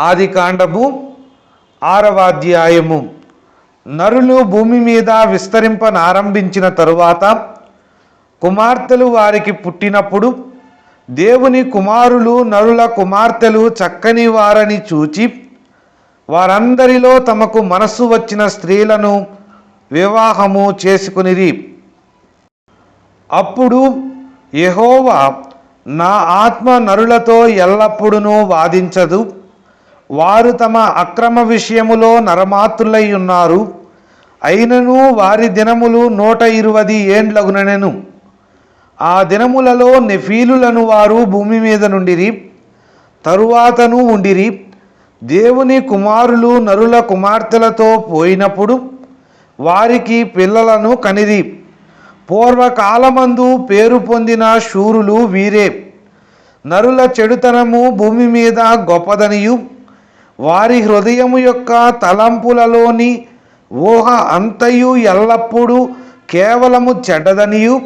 ఆది కాండము ఆరవ అధ్యాయము నరులు భూమి మీద విస్తరింపనారంభించిన తరువాత కుమార్తెలు వారికి పుట్టినప్పుడు దేవుని కుమారులు నరుల కుమార్తెలు చక్కని వారని చూచి వారందరిలో తమకు మనస్సు వచ్చిన స్త్రీలను వివాహము చేసుకునిరి. అప్పుడు యహోవా నా ఆత్మ నరులతో ఎల్లప్పుడూ వాదించదు. వారు తమ అక్రమ విషయములో నరమాతులై ఉన్నారు. అయినను వారి దినములు నూట ఇరువది ఏండ్లగునెను ఆ దినములలో నెఫీలులను వారు భూమి మీద నుండిరి తరువాతను ఉండిరి. దేవుని కుమారులు నరుల కుమార్తెలతో పోయినప్పుడు వారికి పిల్లలను కనిరి. పూర్వకాలమందు పేరు పొందిన శూరులు వీరే. నరుల చెడుతనము భూమి మీద గొప్పదనియు. వారి హృదయము యొక్క తలంపులలోని ఊహ అంతయు ఎల్లప్పుడూ కేవలము చెడ్డదనియు.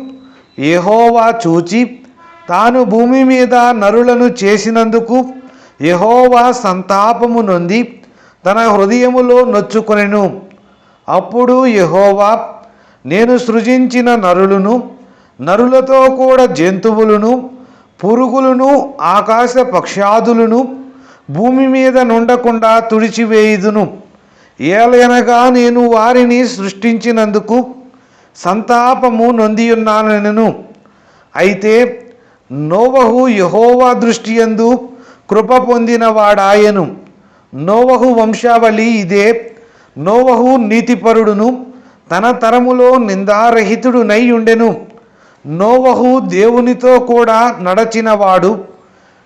యహోవా చూచి తాను భూమి మీద నరులను చేసినందుకు యహోవా సంతాపము నొంది తన హృదయములో నొచ్చుకొనెను. అప్పుడు యహోవా నేను సృజించిన నరులను నరులతో కూడా జంతువులను పురుగులను ఆకాశ పక్షాదులను భూమి మీద నుండకుండా తుడిచివేయుదును. ఏలయనగా నేను వారిని సృష్టించినందుకు సంతాపము నొందియున్నానెను అయితే నోవహు యహోవా దృష్టి దృష్టియందు కృప పొందినవాడాయను. నోవహు వంశావళి ఇదే. నోవహు నీతిపరుడును తన తరములో నిందారహితుడునై ఉండెను నోవహు దేవునితో కూడా నడచినవాడు.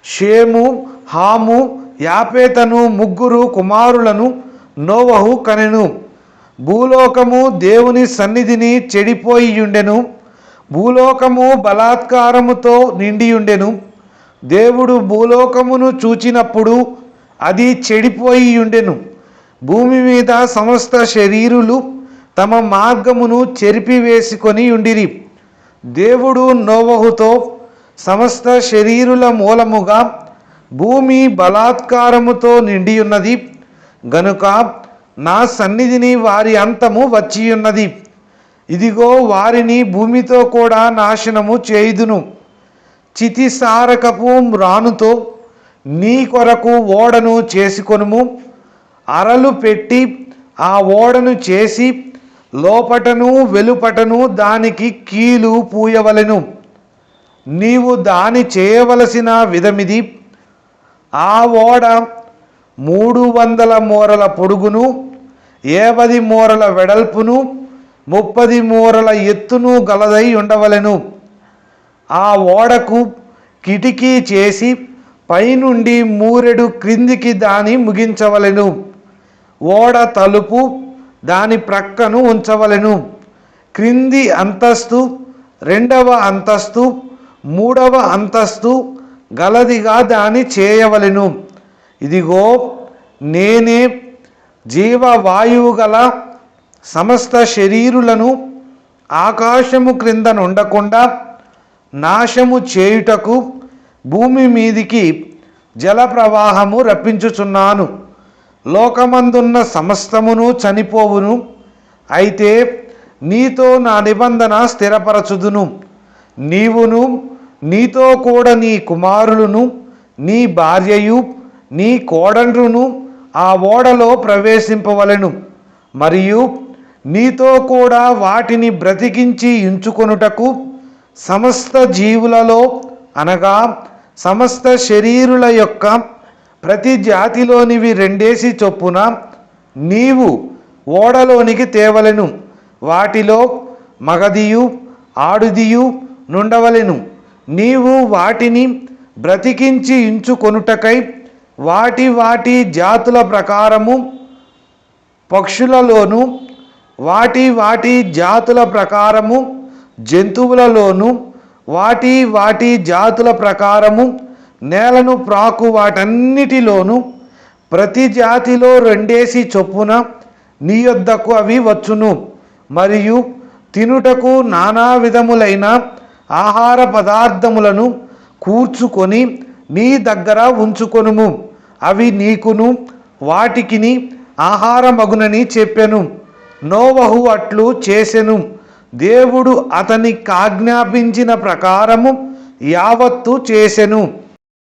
షేము హాము యాపేతను ముగ్గురు కుమారులను నోవహు కనెను. భూలోకము దేవుని సన్నిధిని చెడిపోయియుండెను. భూలోకము బలాత్కారముతో నిండియుండెను. దేవుడు భూలోకమును చూచినప్పుడు అది చెడిపోయియుండెను. భూమి మీద సమస్త శరీరులు తమ మార్గమును చెరిపివేసుకొని ఉండిరి దేవుడు నోవహుతో సమస్త శరీరుల మూలముగా భూమి బలాత్కారముతో నిండియున్నది. గనుక నా సన్నిధిని వారి అంతము వచ్చియున్నది. ఇదిగో వారిని భూమితో కూడా నాశనము చేయుదును. చితిసారకపు రానుతో నీ కొరకు ఓడను చేసుకొనుము. అరలు పెట్టి ఆ ఓడను చేసి లోపటను వెలుపటను దానికి కీలు పూయవలెను. నీవు దాని చేయవలసిన విధమిది ఆ ఓడ మూడు వందల మూరల పొడుగును ఏవది మూరల వెడల్పును ముప్పది మూరల ఎత్తును గలదై ఉండవలెను. ఆ ఓడకు కిటికీ చేసి పైనుండి మూరెడు క్రిందికి దాని ముగించవలెను. ఓడ తలుపు దాని ప్రక్కను ఉంచవలెను. క్రింది అంతస్తు రెండవ అంతస్తు మూడవ అంతస్తు గలదిగా దాని చేయవలెను. ఇదిగో నేనే జీవవాయువు గల సమస్త శరీరులను ఆకాశము క్రింద నుండకుండా నాశము చేయుటకు భూమి మీదికి జల ప్రవాహము రప్పించుచున్నాను. లోకమందున్న సమస్తమును చనిపోవును. అయితే నీతో నా నిబంధన స్థిరపరచుదును. నీవును నీతో కూడా నీ కుమారులను నీ భార్యయు నీ కోడండ్రును ఆ ఓడలో ప్రవేశింపవలెను. మరియు నీతో కూడా వాటిని బ్రతికించి ఉంచుకొనుటకు సమస్త జీవులలో అనగా సమస్త శరీరుల యొక్క ప్రతి జాతిలోనివి రెండేసి చొప్పున నీవు ఓడలోనికి తేవలెను. వాటిలో మగదియు ఆడుదియు నుండవలెను. నీవు వాటిని బ్రతికించి ఇంచుకొనుటకై వాటి వాటి జాతుల ప్రకారము పక్షులలోను వాటి వాటి జాతుల ప్రకారము జంతువులలోను వాటి వాటి జాతుల ప్రకారము నేలను ప్రాకు వాటన్నిటిలోను ప్రతి జాతిలో రెండేసి చొప్పున నీ యొద్దకు అవి వచ్చును. మరియు తినుటకు నానా విధములైన ఆహార పదార్థములను కూర్చుకొని నీ దగ్గర ఉంచుకొనుము. అవి నీకును వాటికిని ఆహారమగునని చెప్పెను. నోవహు అట్లు చేసెను. దేవుడు అతనికి ఆజ్ఞాపించిన ప్రకారము యావత్తు చేసెను.